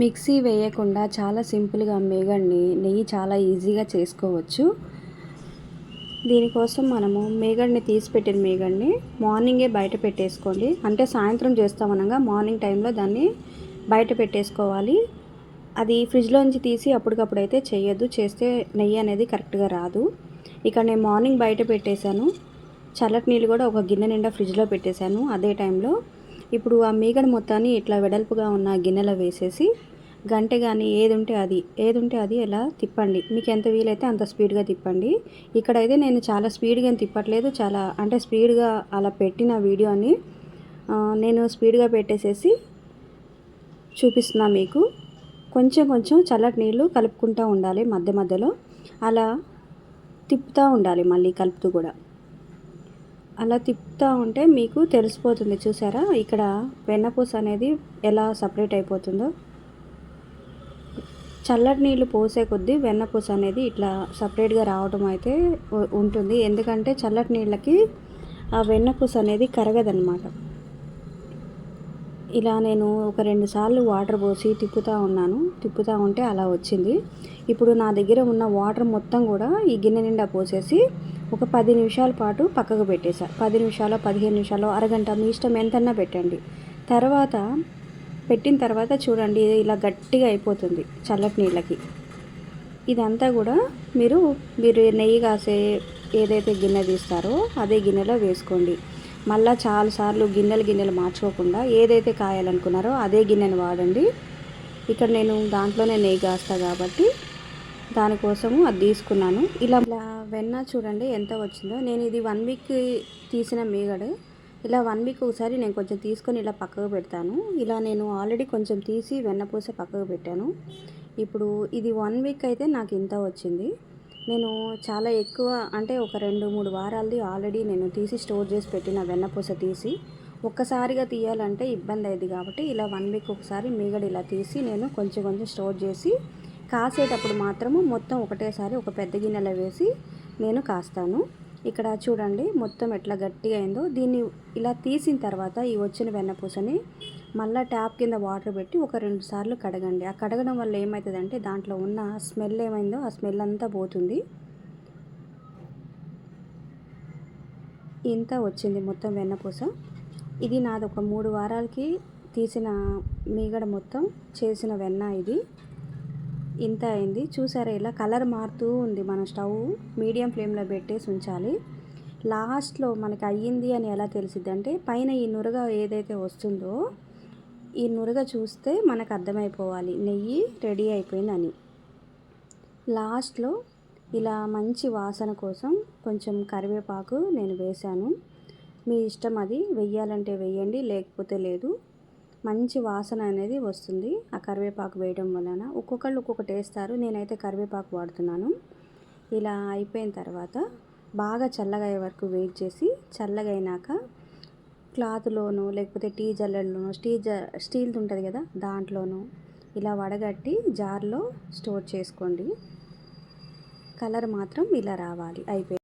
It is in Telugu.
మిక్సీ వేయకుండా చాలా సింపుల్గా మేగడ్ని నెయ్యి చాలా ఈజీగా చేసుకోవచ్చు. దీనికోసం మనము మేగడ్ని తీసి పెట్టిన మేగడ్ని మార్నింగే బయట పెట్టేసుకోండి. అంటే సాయంత్రం చేస్తామనగా మార్నింగ్ టైంలో దాన్ని బయట పెట్టేసుకోవాలి. అది ఫ్రిడ్జ్లోంచి తీసి అప్పటికప్పుడు అయితే చేయొద్దు. చేస్తే నెయ్యి అనేది కరెక్ట్గా రాదు. ఇక్కడ నేను మార్నింగ్ బయట పెట్టేశాను. చల్లటి నీళ్ళు కూడా ఒక గిన్నె నిండా ఫ్రిడ్జ్లో పెట్టేశాను అదే టైంలో. ఇప్పుడు ఆ మీగడ మొత్తాన్ని ఇట్లా వెడల్పుగా ఉన్న గిన్నెలో వేసేసి గంటె కానీ ఏది ఉంటే అది. ఏది ఉంటే అది ఇలా తిప్పండి. మీకు ఎంత వీలైతే అంత స్పీడ్గా తిప్పండి. ఇక్కడైతే నేను చాలా స్పీడ్గా తిప్పట్లేదు. చాలా అంటే స్పీడ్గా అలా పెట్టిన వీడియోని నేను స్పీడ్గా పెట్టేసేసి చూపిస్తున్నా మీకు. కొంచెం కొంచెం చల్లటి నీళ్ళు కలుపుకుంటూ ఉండాలి మధ్య మధ్యలో. అలా తిప్పుతూ ఉండాలి మళ్ళీ కలుపుతూ కూడా. అలా తిప్పుతూ ఉంటే మీకు తెలిసిపోతుంది. చూసారా? ఇక్కడ వెన్నపూస అనేది ఎలా సపరేట్ అయిపోతుందో. చల్లటి నీళ్ళు పోసే కొద్దీ వెన్నపూస అనేది ఇట్లా సపరేట్గా రావడం అయితే ఉంటుంది. ఎందుకంటే చల్లటి నీళ్ళకి ఆ వెన్నపూస అనేది కరగదనమాట ఇలా నేను ఒక రెండు సార్లు వాటర్ పోసి తిప్పుతూ ఉన్నాను. తిప్పుతూ ఉంటే అలా వచ్చింది. ఇప్పుడు నా దగ్గర ఉన్న వాటర్ మొత్తం కూడా ఈ గిన్నె నిండా పోసేసి ఒక పది నిమిషాల పాటు పక్కకు పెట్టేసా. పది నిమిషాలు పదిహేను నిమిషాలు అరగంట మీ ఇష్టం ఎంతన్నా పెట్టండి. తర్వాత పెట్టిన తర్వాత చూడండి ఇలా గట్టిగా అయిపోతుంది చల్లటి నీళ్ళకి. ఇదంతా కూడా మీరు మీరు నెయ్యి కాసే ఏదైతే గిన్నె తీస్తారో అదే గిన్నెలో వేసుకోండి. మళ్ళీ చాలాసార్లు గిన్నెలు గిన్నెలు మార్చుకోకుండా ఏదైతే కాయాలనుకున్నారో అదే గిన్నెను వాడండి. ఇక్కడ నేను దాంట్లోనే నెయ్యి కాస్తా కాబట్టి దానికోసము అది తీసుకున్నాను. ఇలా వెన్న చూడండి ఎంత వచ్చిందో. నేను ఇది వన్ వీక్ తీసిన మీగడ. ఇలా వన్ వీక్ ఒకసారి నేను కొంచెం తీసుకొని ఇలా పక్కకు పెడతాను. ఇలా నేను ఆల్రెడీ కొంచెం తీసి వెన్నపూస పక్కకు పెట్టాను. ఇప్పుడు ఇది వన్ వీక్ అయితే నాకు ఇంత వచ్చింది. నేను చాలా ఎక్కువ అంటే ఒక రెండు మూడు వారాలది ఆల్రెడీ నేను తీసి స్టోర్ చేసి పెట్టిన వెన్నపూస తీసి ఒక్కసారిగా తీయాలంటే ఇబ్బంది అయింది కాబట్టి ఇలా వన్ వీక్ ఒకసారి మీగడ ఇలా తీసి నేను కొంచెం కొంచెం స్టోర్ చేసి కాసేటప్పుడు మాత్రము మొత్తం ఒకటేసారి ఒక పెద్ద గిన్నెలో వేసి నేను కాస్తాను. ఇక్కడ చూడండి మొత్తం ఎట్లా గట్టిగా అయిందో. దీన్ని ఇలా తీసిన తర్వాత ఈ వచ్చిన వెన్నపూసని మళ్ళీ ట్యాప్ కింద వాటర్ పెట్టి ఒక రెండు సార్లు కడగండి. ఆ కడగడం వల్ల ఏమవుతుందంటే దాంట్లో ఉన్న స్మెల్ ఏమైందో ఆ స్మెల్ అంతా పోతుంది. ఇంత వచ్చింది మొత్తం వెన్నపూస ఇది నాది ఒక మూడు వారాలకి తీసిన మీగడ మొత్తం చేసిన వెన్న ఇది. ఇంత అయింది. చూసారా ఇలా కలర్ మారుతూ ఉంది మన స్టవ్. మీడియం ఫ్లేమ్లో పెట్టేసి ఉంచాలి. లాస్ట్లో మనకి అయ్యింది అని ఎలా తెలిసిద్దంటే పైన ఈ నురగ ఏదైతే వస్తుందో ఈ నురగ చూస్తే మనకు అర్థమైపోవాలి. నెయ్యి రెడీ అయిపోయిందని లాస్ట్లో ఇలా మంచి వాసన కోసం కొంచెం కరివేపాకు నేను వేశాను. మీ ఇష్టం అది. వెయ్యాలంటే వెయ్యండి లేకపోతే లేదు. మంచి వాసన అనేది వస్తుంది ఆ కరివేపాకు వేయడం వలన. ఒక్కొక్కళ్ళు ఒక్కొక్కటి వేస్తారు. నేనైతే కరివేపాకు వాడుతున్నాను. ఇలా అయిపోయిన తర్వాత బాగా చల్లగా అయ్యే వరకు వెయిట్ చేసి చల్లగా అయినాక లేకపోతే టీ జల్లెల్లోనో స్టీ జ స్టీల్ది ఉంటుంది కదా దాంట్లోనూ ఇలా వడగట్టి జార్లో స్టోర్ చేసుకోండి. కలర్ మాత్రం ఇలా రావాలి. అయిపోయి